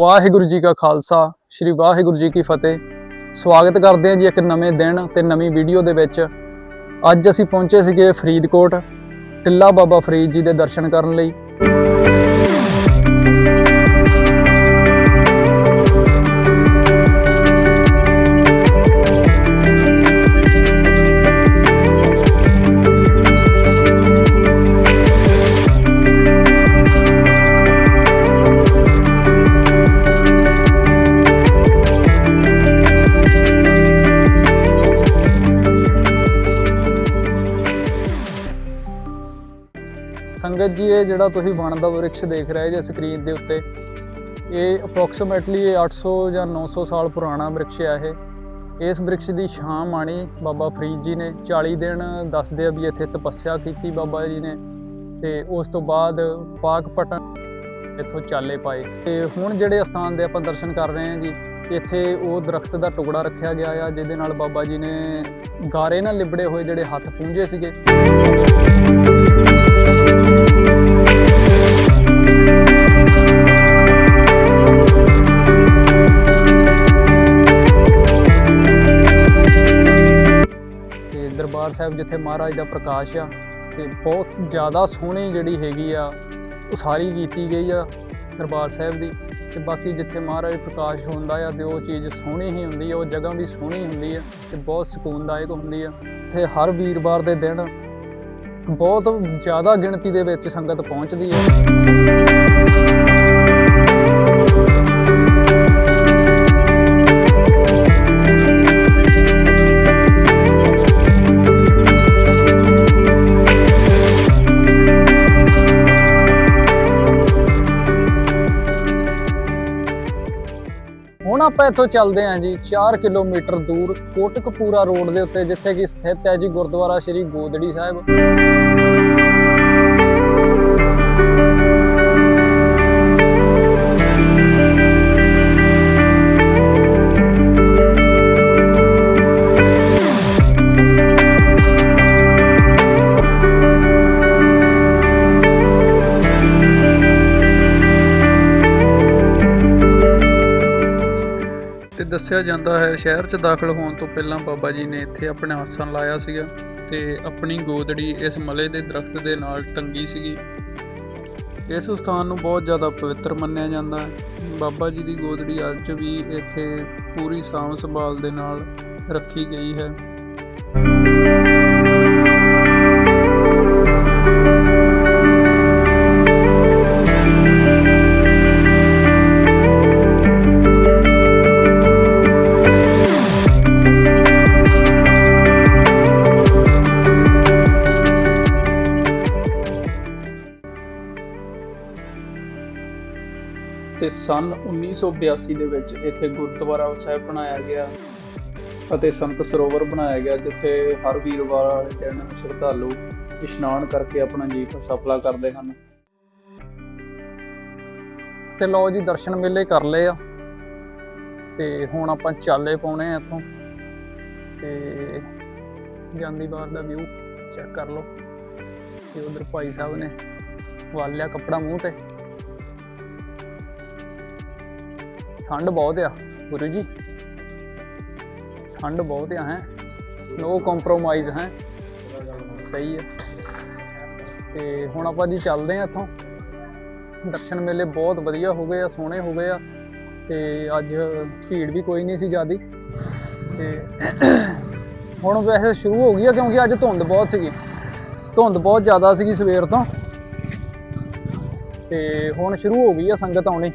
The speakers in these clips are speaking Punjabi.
ਵਾਹਿਗੁਰੂ ਜੀ ਕਾ ਖਾਲਸਾ, ਸ੍ਰੀ ਵਾਹਿਗੁਰੂ ਜੀ ਕੀ ਫਤਿਹ। ਸਵਾਗਤ ਕਰਦੇ ਹਾਂ ਜੀ ਇੱਕ ਨਵੇਂ ਦਿਨ ਤੇ ਨਵੀਂ ਵੀਡੀਓ ਦੇ ਵਿੱਚ। ਅੱਜ ਅਸੀਂ ਪਹੁੰਚੇ ਸੀਗੇ ਫਰੀਦਕੋਟ, ਟਿੱਲਾ ਬਾਬਾ ਫਰੀਦ ਜੀ ਦੇ ਦਰਸ਼ਨ ਕਰਨ ਲਈ। ਸੰਗਤ ਜੀ, ਇਹ ਜਿਹੜਾ ਤੁਸੀਂ ਵਣ ਦਾ ਵ੍ਰਿਕਸ਼ ਦੇਖ ਰਹੇ ਜੇ ਸਕਰੀਨ ਦੇ ਉੱਤੇ, ਇਹ ਅਪਰੋਕਸੀਮੇਟਲੀ 800 ਜਾਂ 900 ਸਾਲ ਪੁਰਾਣਾ ਵ੍ਰਿਕਸ਼ ਹੈ ਇਹ। ਇਸ ਵ੍ਰਿਕਸ਼ ਦੀ ਛਾਂ ਮਾਣੀ ਬਾਬਾ ਫਰੀਦ ਜੀ ਨੇ 40 ਦਿਨ ਦੱਸਦੇ ਆ ਵੀ ਇੱਥੇ ਤਪੱਸਿਆ ਕੀਤੀ ਬਾਬਾ ਜੀ ਨੇ, ਤੇ ਉਸ ਤੋਂ ਬਾਅਦ ਪਾਕ ਪਟਨ ਇੱਥੋਂ ਚਾਲੇ ਪਾਏ। ਤੇ ਹੁਣ ਜਿਹੜੇ ਅਸਥਾਨ ਦੇ ਆਪਾਂ ਦਰਸ਼ਨ ਕਰ ਰਹੇ ਹਾਂ ਜੀ, ਇੱਥੇ ਉਹ ਦਰਖਤ ਦਾ ਟੁਕੜਾ ਰੱਖਿਆ ਗਿਆ ਆ, ਜਿਹਦੇ ਨਾਲ ਬਾਬਾ ਜੀ ਨੇ ਗਾਰੇ ਨਾਲ ਲਿਬੜੇ ਹੋਏ ਜਿਹੜੇ ਹੱਥ ਪੂੰਝੇ ਸੀਗੇ। ਦਰਬਾਰ ਸਾਹਿਬ ਜਿੱਥੇ ਮਹਾਰਾਜ ਦਾ ਪ੍ਰਕਾਸ਼ ਆ ਤੇ ਬਹੁਤ ਜ਼ਿਆਦਾ ਸੋਹਣੀ ਜਿਹੜੀ ਹੈਗੀ ਆ ਉਸਾਰੀ ਕੀਤੀ ਗਈ ਆ ਦਰਬਾਰ ਸਾਹਿਬ ਦੀ ਤੇ ਬਾਕੀ ਜਿੱਥੇ ਮਹਾਰਾਜ ਪ੍ਰਕਾਸ਼ ਹੁੰਦਾ ਆ ਤੇ ਉਹ ਚੀਜ਼ ਸੋਹਣੀ ਹੀ ਹੁੰਦੀ ਆ, ਉਹ ਜਗ੍ਹਾ ਵੀ ਸੋਹਣੀ ਹੁੰਦੀ ਆ ਤੇ ਬਹੁਤ ਸਕੂਨਦਾਇਕ ਹੁੰਦੀ ਆ। ਤੇ ਹਰ ਵੀਰਵਾਰ ਦੇ ਦਿਨ ਬਹੁਤ ਜ਼ਿਆਦਾ ਗਿਣਤੀ ਦੇ ਵਿੱਚ ਸੰਗਤ ਪਹੁੰਚਦੀ ਹੈ ਹੁਣ ਆਪਾਂ ਇੱਥੋਂ ਚੱਲਦੇ ਹਾਂ ਜੀ 4 ਕਿਲੋਮੀਟਰ ਦੂਰ ਕੋਟਕਪੂਰਾ ਰੋਡ ਦੇ ਉੱਤੇ, ਜਿੱਥੇ ਕਿ ਸਥਿਤ ਹੈ ਜੀ ਗੁਰਦੁਆਰਾ ਸ਼੍ਰੀ ਗੋਦੜੀ ਸਾਹਿਬ। ਦੱਸਿਆ ਜਾਂਦਾ ਹੈ, ਸ਼ਹਿਰ 'ਚ ਦਾਖਲ ਹੋਣ ਤੋਂ ਪਹਿਲਾਂ ਬਾਬਾ ਜੀ ਨੇ ਇੱਥੇ ਆਪਣੇ ਆਸਣ ਲਾਇਆ ਸੀਗਾ ਤੇ ਆਪਣੀ ਗੋਦੜੀ ਇਸ ਮਲੇ ਦੇ ਦਰਖਤ ਦੇ ਨਾਲ ਟੰਗੀ ਸੀਗੀ। ਇਸ ਸਥਾਨ ਨੂੰ ਬਹੁਤ ਜ਼ਿਆਦਾ ਪਵਿੱਤਰ ਮੰਨਿਆ ਜਾਂਦਾ ਹੈ। ਬਾਬਾ ਜੀ ਦੀ ਗੋਦੜੀ ਅੱਜ ਵੀ ਇੱਥੇ ਪੂਰੀ ਸਾਂਭ ਸੰਭਾਲ ਦੇ ਨਾਲ ਰੱਖੀ ਗਈ ਹੈ। ਸਨ। 1982 ਦੇ ਵਿੱਚ ਇੱਥੇ ਗੁਰਦੁਆਰਾ ਸਾਹਿਬ ਬਣਾਇਆ ਗਿਆ ਅਤੇ ਸੰਤ ਸਰੋਵਰ ਬਣਾਇਆ ਗਿਆ, ਜਿੱਥੇ ਹਰ ਵੀਰਵਾਰ ਵਾਲੇ ਦਿਨ ਸ਼ਰਧਾਲੂ ਇਸ਼ਨਾਨ ਕਰਕੇ ਆਪਣਾ ਜੀਵਨ ਸਫਲਾ ਕਰਦੇ ਹਨ। ਤੇ ਲਓ ਜੀ, ਦਰਸ਼ਨ ਮੇਲੇ ਕਰ ਲਏ ਆ। ਤੇ ਹੁਣ ਆਪਾਂ ਚਾਲੇ ਪਾਉਣੇ ਆ ਇੱਥੋਂ। ਤੇ ਜਾਂਦੀ ਵਾਰ ਦਾ ਵਿਊ ਚੈੱਕ ਕਰ ਲਓ ਤੇ ਉਧਰ ਭਾਈ ਸਾਹਿਬ ਨੇ ਵਾਲ ਕੱਪੜਾ ਮੂੰਹ ਤੇ। ਠੰਡ ਬਹੁਤ ਆ, ਗੁਰੂ ਜੀ। ਠੰਡ ਬਹੁਤ ਆ, ਹੈ। ਨੋ ਕੰਪਰੋਮਾਈਜ਼ ਹੈ। ਸਹੀ ਹੈ ਤੇ ਹੁਣ ਆਪਾਂ ਜੀ ਚੱਲਦੇ ਆ ਇੱਥੋਂ। ਦਰਸ਼ਨ ਮੇਲੇ ਬਹੁਤ ਵਧੀਆ ਹੋ ਗਏ ਆ, ਸੋਹਣੇ ਹੋ ਗਏ ਆ। ਤੇ ਅੱਜ ਭੀੜ ਵੀ ਕੋਈ ਨਹੀਂ ਸੀ ਜ਼ਿਆਦੀ। ਤੇ ਹੁਣ ਵੈਸੇ ਸ਼ੁਰੂ ਹੋ ਗਈ ਆ, ਕਿਉਂਕਿ ਅੱਜ ਧੁੰਦ ਬਹੁਤ ਸੀਗੀ। ਧੁੰਦ ਬਹੁਤ ਜ਼ਿਆਦਾ ਸੀਗੀ ਸਵੇਰ ਤੋਂ। ਤੇ ਹੁਣ ਸ਼ੁਰੂ ਹੋ ਗਈ ਆ ਸੰਗਤ ਆਉਣੀ।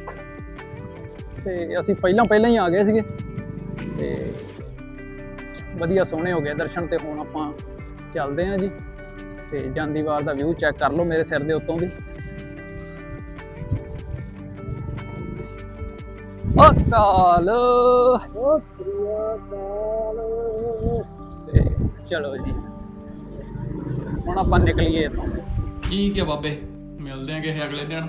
ਤੇ ਅਸੀਂ ਪਹਿਲਾਂ ਪਹਿਲਾਂ ਹੀ ਆ ਗਏ ਸੀਗੇ। ਤੇ ਵਧੀਆ ਸੋਹਣੇ ਹੋ ਗਏ ਦਰਸ਼ਨ ਤੇ ਹੁਣ ਆਪਾਂ ਚੱਲਦੇ ਹਾਂ ਜੀ। ਤੇ ਜਾਂਦੀ ਵਾਰ ਦਾ ਵਿਊ ਚੈੱਕ ਕਰ ਲਓ ਮੇਰੇ ਸਿਰ ਦੇ ਉੱਤੋਂ ਦੀ। ਅਕਾਲ। ਤੇ ਚਲੋ ਜੀ। ਹੁਣ ਆਪਾਂ ਨਿਕਲੀਏ ਇੱਥੋਂ। ਠੀਕ ਹੈ ਬਾਬੇ, ਮਿਲਦੇ ਆਂਗੇ ਫਿਰ ਅਗਲੇ ਦਿਨ।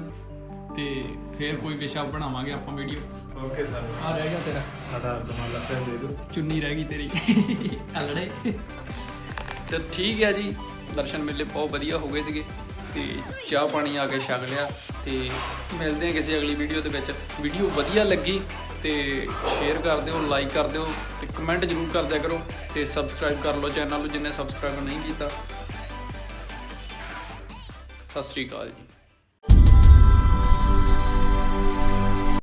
ਤੇ ਫਿਰ ਕੋਈ ਵਿਸ਼ਾ ਬਣਾਵਾਂਗੇ ਆਪਾਂ ਵੀਡੀਓ ਓਕੇ ਸਰ ਆ ਰਹਿ ਗਿਆ ਤੇਰਾ। ਸਾਡਾ ਦਮਾਲਾ ਸਾਹਿਬ ਦੇ ਦਿਓ। ਚੁੰਨੀ ਰਹਿ ਗਈ ਤੇਰੀ। ਅਲੜੇ ਤੇ ਠੀਕ ਹੈ ਜੀ। ਦਰਸ਼ਨ ਮੇਲੇ ਬਹੁਤ ਵਧੀਆ ਹੋ ਗਏ ਸੀਗੇ। ਤੇ ਚਾਹ ਪਾਣੀ ਆ ਕੇ ਛਕ ਲਿਆ। ਤੇ ਮਿਲਦੇ ਹਾਂ ਕਿਸੇ ਅਗਲੀ ਵੀਡੀਓ ਦੇ ਵਿੱਚ। ਵੀਡੀਓ ਵਧੀਆ ਲੱਗੀ ਤੇ ਸ਼ੇਅਰ ਕਰ ਦਿਓ ਲਾਈਕ ਕਰ ਦਿਓ ਤੇ ਕਮੈਂਟ ਜ਼ਰੂਰ ਕਰ ਦਿਆ ਕਰੋ। ਤੇ ਸਬਸਕ੍ਰਾਈਬ ਕਰ ਲਓ ਚੈਨਲ ਨੂੰ ਜਿੰਨੇ ਸਬਸਕ੍ਰਾਈਬ ਨਹੀਂ ਕੀਤਾ। ਸਤਿ ਸ੍ਰੀ ਅਕਾਲ ਜੀ।